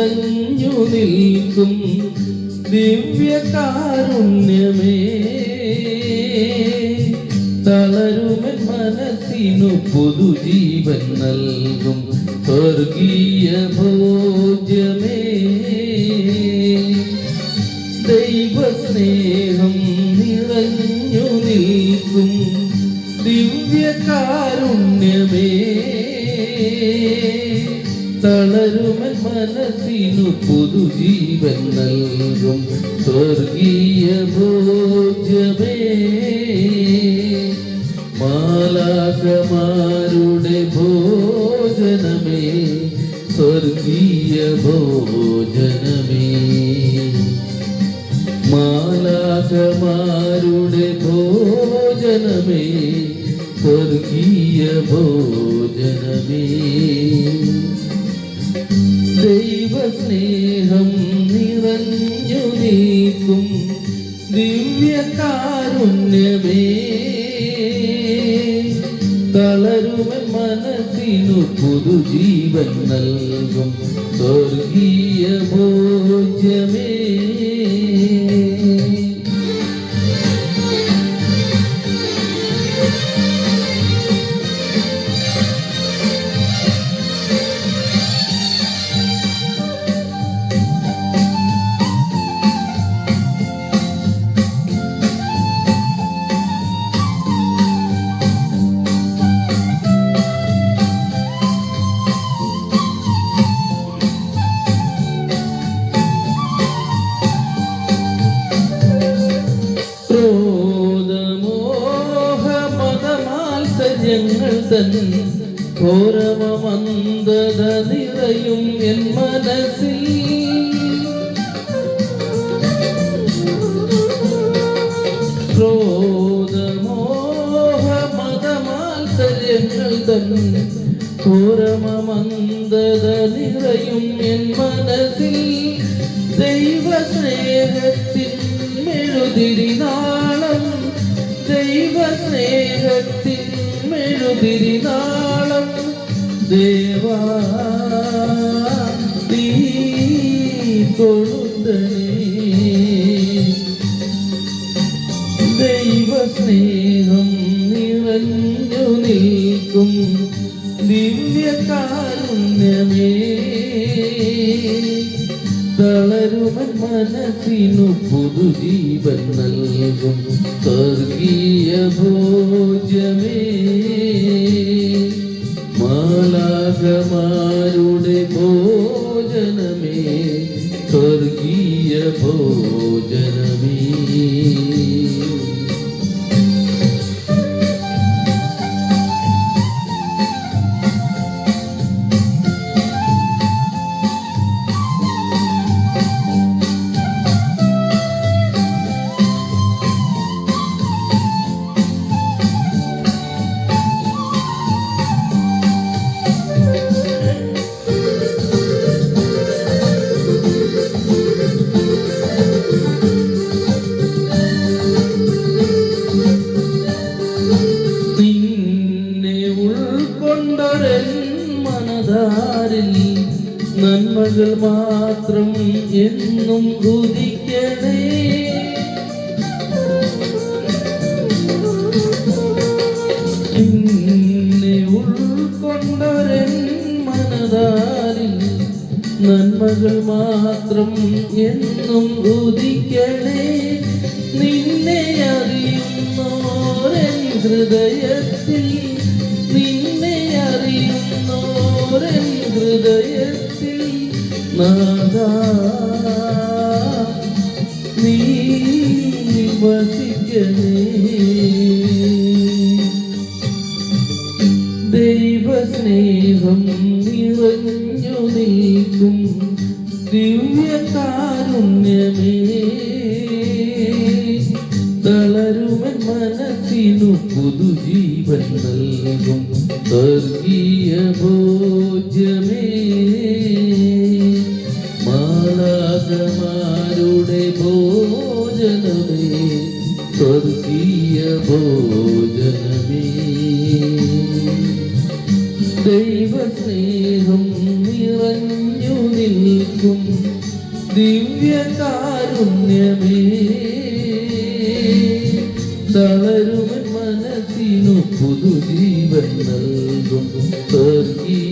നിറഞ്ഞു നിൽക്കും ദിവ്യകാരുണ്യമേ. തളരുമൻ മനസ്സിനു പുതുജീവൻ നൽകും സ്വർഗീയ ഭോജ്യമേ. ദൈവസ്നേഹം നിറഞ്ഞു നിൽക്കും ദിവ്യകാരുണ്യമേ. തളരുമൻ മനസ്സിനു പുതുജീവൻ നൽകും. സ്വർഗീയ ഭോജ്യമേ മാലാകമാരുടെ ഭോജനമേ സ്വർഗീയ ഭോജനമേ. മാലാകമാരുടെ ഭോജനമേ സ്വർഗീയ ഭോജനമേ. ദൈവസ്നേഹം നിറഞ്ഞു നീക്കും ദിവ്യകാരുണ്യമേ. തളരുമൻ മനസ്സിനു പുതുജീവൻ നൽകും സ്വർഗീയ ഭോജ്യമേ. മതമാത്സര്യങ്ങൾ തന്നിൽ ഘോരമമന്ദത നിറയും എൻ മനസ്സിൽ. ക്രോധമോഹ മതമാത്സര്യങ്ങൾ തൻ ഘോരമമന്ദത നിറയും എൻ മനസ്സിൽ. ദൈവസ്നേഹത്തിൽ മെഴുതിരിനാളം മെഴുതിരിനാളം ദേവാ നീ കൊളുത്തനേ. ദൈവസ്നേഹം നിറഞ്ഞു നിൽക്കും ദിവ്യകാരുണ്യമേ. തളരുമൻ മനസ്സിനു പുതുജീവൻ നൽകും സ്വർഗീയ ഭോജ്യമേ. മാലാകമാരുടെ ഭോജനമേ സ്വർഗീയ ഭോജനമേ. മനതാരിൽ നന്മകൾ മാത്രം എന്നും ഉദിക്കണേ. നിന്നെ ഉൾക്കൊണ്ടൊരൻ മനതാരിൽ നന്മകൾ മാത്രം എന്നും ഉദിക്കണേ. നിന്നെ അറിയുന്നോരൻ ഹൃദയത്തിൽ നാദാ നീ വസിക്കണേ. ദൈവസ്നേഹം നിറഞ്ഞു നിൽക്കും ദിവ്യകാരുണ്യമേ. തളരുമൻ മനസ്സിനു പുതുജീവൻ നൽകും സ്വർഗീയ ഭോജ്യമേ. ഭോജനമേ സ്വർഗീയ ഭോജനമേ. ദൈവസ്നേഹം നിറഞ്ഞു നിൽക്കും ദിവ്യകാരുണ്യമേ. തളരുമൻ മനസ്സിനു പുതുജീവൻ നൽകും സ്വർഗീയ